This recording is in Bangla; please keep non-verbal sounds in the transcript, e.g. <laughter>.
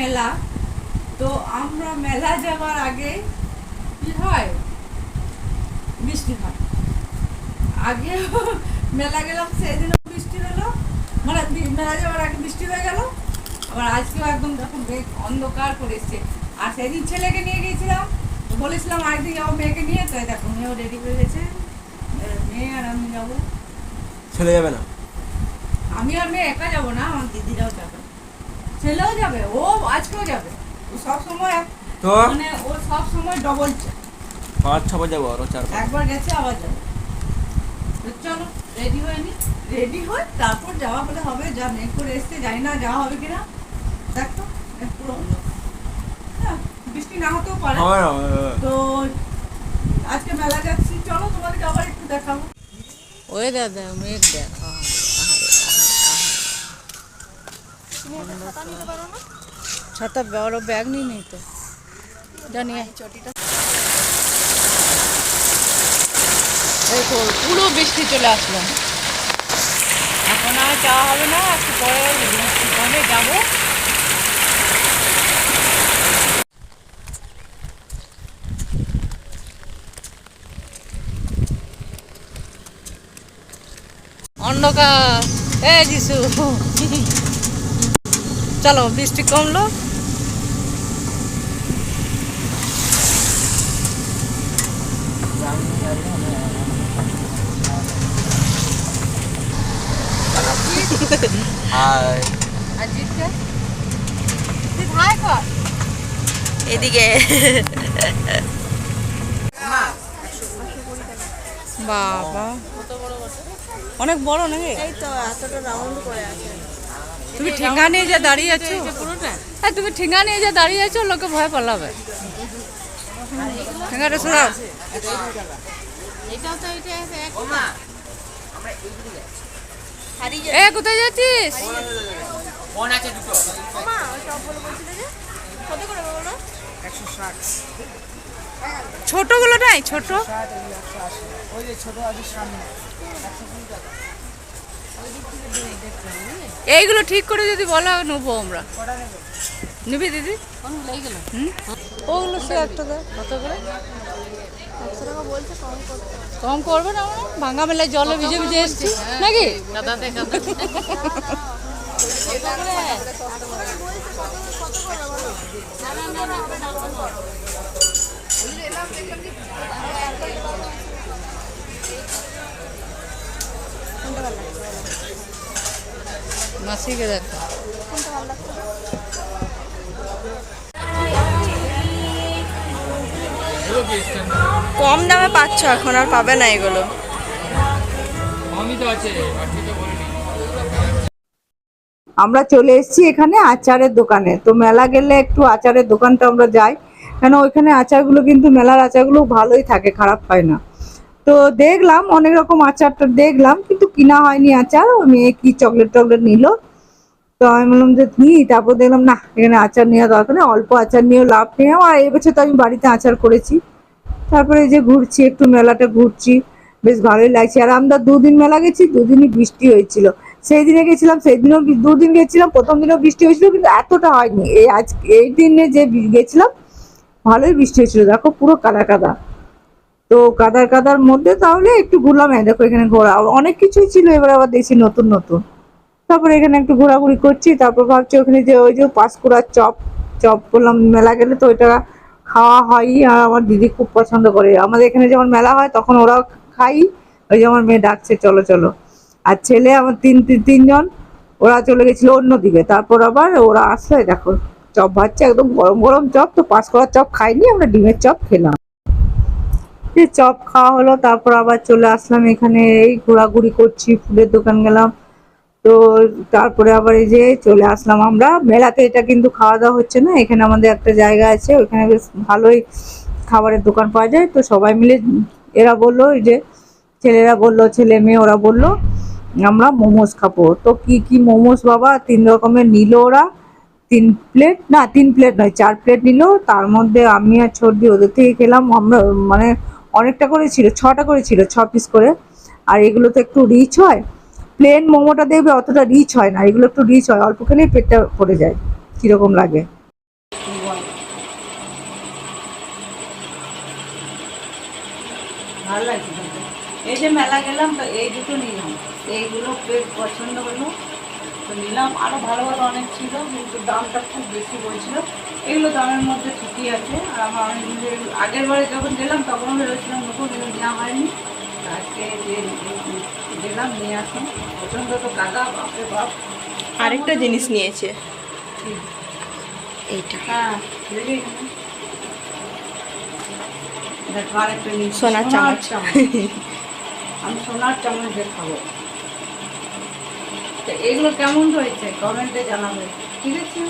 মেলা। তো আমরা মেলা যাওয়ার আগে কি হয়? বৃষ্টি হয়। আগে <laughs> মেলা গেলাম সেদিনও বৃষ্টি হলো। মানে মেলা যাওয়ার আগে বৃষ্টি হয়ে গেল। আবার আজকেও একদম মেঘ অন্ধকার করে এসছে। আর সেদিন ছেলেকে নিয়ে গিয়েছিলাম। তো বলেছিলাম আরেকদিন যাব মেয়েকে নিয়ে। তো দেখো মেয়েও রেডি হয়ে গেছে। মেয়ে আর আমি যাব। ছেলে যাবে না? আমি আর মেয়ে একা যাব না আমার দিদিরাও যাবে। ছেলেও যাবে ও আজকেও যাবে। ও সব সময় তো? মানে ও সব সময় ডবল পাঁচ ছ বাজে যাব আরও চার একবার গেছে আবার যাবে। চলো রেডি হয়ে নি। রেডি হয়ে তারপর যাওয়া হলে হবে যা মেঘ করে এসছে জানি না যাওয়া হবে কিনা। দেখো মেঘ পুরো অন্য হ্যাঁ বৃষ্টি না হতেও পারে। না, তো আজকে মেলা যাচ্ছি। চলো তোমাদেরকে আবার একটু দেখাবো। ওই দাদা মেঘ দেখ। ছাতা বড় ব্যাগ নিয়ে নেই তো। পুরো বৃষ্টি চলে আসলো। এখন আর যাওয়া হবে না, একটু পরে কমে যাব। অন্ধকার। এ যিশু চলো বৃষ্টি কমলো। এদিকে। বাবা। অনেক বড় নাকি? এই তো এতটা রাউন্ড করে আছে। তুমি ঠেঙ্গা নিয়ে যা দাঁড়িয়ে আছো? হ্যাঁ তুমি ঠেঙ্গা নিয়ে যা দাঁড়িয়ে আছো, লোকে ভয় পালাবে। ঠেঙ্গাটা হারিয়ে এ, কোথায় যাচ্ছিস? ছোটগুলো নাই, ছোট। এইগুলো ঠিক করে যদি বলো নেব আমরা। নিবি দিদি? ওগুলো সে একটা দেয় কত করে? কম করবে না আমরা? ভাঙা মেলায় জলে ভিজে ভিজে এসছি নাকি? মাসিকে দেখো কোনটা ভালো লাগছে কম দামে পাচ্ছ এখন আর পাবে না এগুলো। আমরা চলে এসেছি এখানে আচারের দোকানে। তো মেলা গেলে একটু আচারের দোকানটা আমরা যাই। কেন ওইখানে আচারগুলো কিন্তু মেলার আচারগুলো ভালোই থাকে খারাপ হয় না। তো দেখলাম, অনেক রকম আচারটা দেখলাম, কিন্তু কিনা হয়নি আচার। মেয়ে কি চকলেট টকলেট নিল? তো আমি বললাম যে নিই তারপর দেখলাম, না, এখানে আচার নেওয়া দরকার নেই, অল্প আচার নিয়েও লাভ নেই। আর এবছর তো আমি বাড়িতে আচার করেছি। তারপরে যে ঘুরছি, একটু মেলাটা ঘুরছি, বেশ ভালোই লাগছে। আর আমরা দুদিন মেলা গেছি, দুদিনই বৃষ্টি হয়েছিল। সেই দিনে গেছিলাম সেই দিনও দুদিন গেছিলাম, প্রথম দিনও বৃষ্টি হয়েছিল, কিন্তু এতটা হয়নি। এই আজ এই দিনে যে গেছিলাম, ভালোই বৃষ্টি হয়েছিল। দেখো পুরো কাদা কাদা। তো কাদার কাদার মধ্যে তাহলে একটু ঘুরলাম। এই দেখো এখানে ঘোরা। অনেক কিছুই ছিল, এবার আবার দেখছি নতুন নতুন। তারপরে এখানে একটু ঘোরাঘুরি করছি, তারপর ভাবছি ওখানে যে ওই যে পাঁশকুড়ার চপ চপ করলাম মেলা গেলে তো ওইটা খাওয়া হয়ই আর আমার দিদি খুব পছন্দ করে। আমাদের এখানে যখন মেলা হয়, তখন ওরাও খাই। ওই যে আমার মেয়ে ডাকছে, চলো চলো। আর ছেলে আমার তিন, তিন- তিনজন, ওরা চলে গেছিল অন্যদিকে তারপর আবার ওরা আসলে দেখো, চপ ভাজছে, একদম গরম গরম চপ। তো পাঁচ করার চপ খাইনি, আমরা ডিমের চপ খেলাম। চপ খাওয়া হলো, তারপর আবার চলে আসলাম এখানে, এই ঘোরাঘুরি করছি, ফুলের দোকান গেলাম। তো তারপরে আবার এই যে চলে আসলাম আমরা। মেলাতে এটা কিন্তু খাওয়া দাওয়া হচ্ছে না, এখানে আমাদের একটা জায়গা আছে, ওখানে বেশ ভালোই খাবারের দোকান পাওয়া যায়। তো সবাই মিলে এরা বলল যে ছেলেরা বলল, ছেলে মেয়ে ওরা বলল, আমরা মোমোস খাব। তো কি কি মোমোস বাবা? তিন রকমের নিল ওরা। তিন প্লেট, না, তিন প্লেট নয়, চার প্লেট নিল। তার মধ্যে আমি আর ছর্দি ওদের থেকে খেলাম। আমরা মানে অনেকটা করে ছিল, ছটা করে ছিল, ছ পিস করে। আর এগুলো তো একটু রিচ হয় প্লেন মোমোটা দেখবে অতটা রিচ হয় না, এগুলো একটু রিচ হয় অল্প খেলেই পেটটা পড়ে যায়, কীরকম লাগে। এই যে মেলা গেলাম, তো এই দুটো নিলাম। এইগুলো বেশ পছন্দ হলো। তো নিলাম আরও ভালো ভালো অনেক ছিল, কিন্তু দামটা খুব বেশি বলছিল। এগুলো দামের মধ্যে ঠিকই আছে। আর আমার আগের বারে যখন গেলাম তখনও ভেবেছিলাম নতুন এগুলো নেওয়া হয়নি। আজকে যে গেলাম নিয়ে আসলাম পছন্দ তো কাকা বাপরে বাপ। আরেকটা জিনিস নিয়েছে। এইটা। হ্যাঁ দেখো আরেকটা নিয়েছি। সোনার চামচ। আমি সোনার চামচ দিয়ে খাব তো এগুলো কেমন হয়েছে? কমেন্টে জানাবে। ঠিক আছে?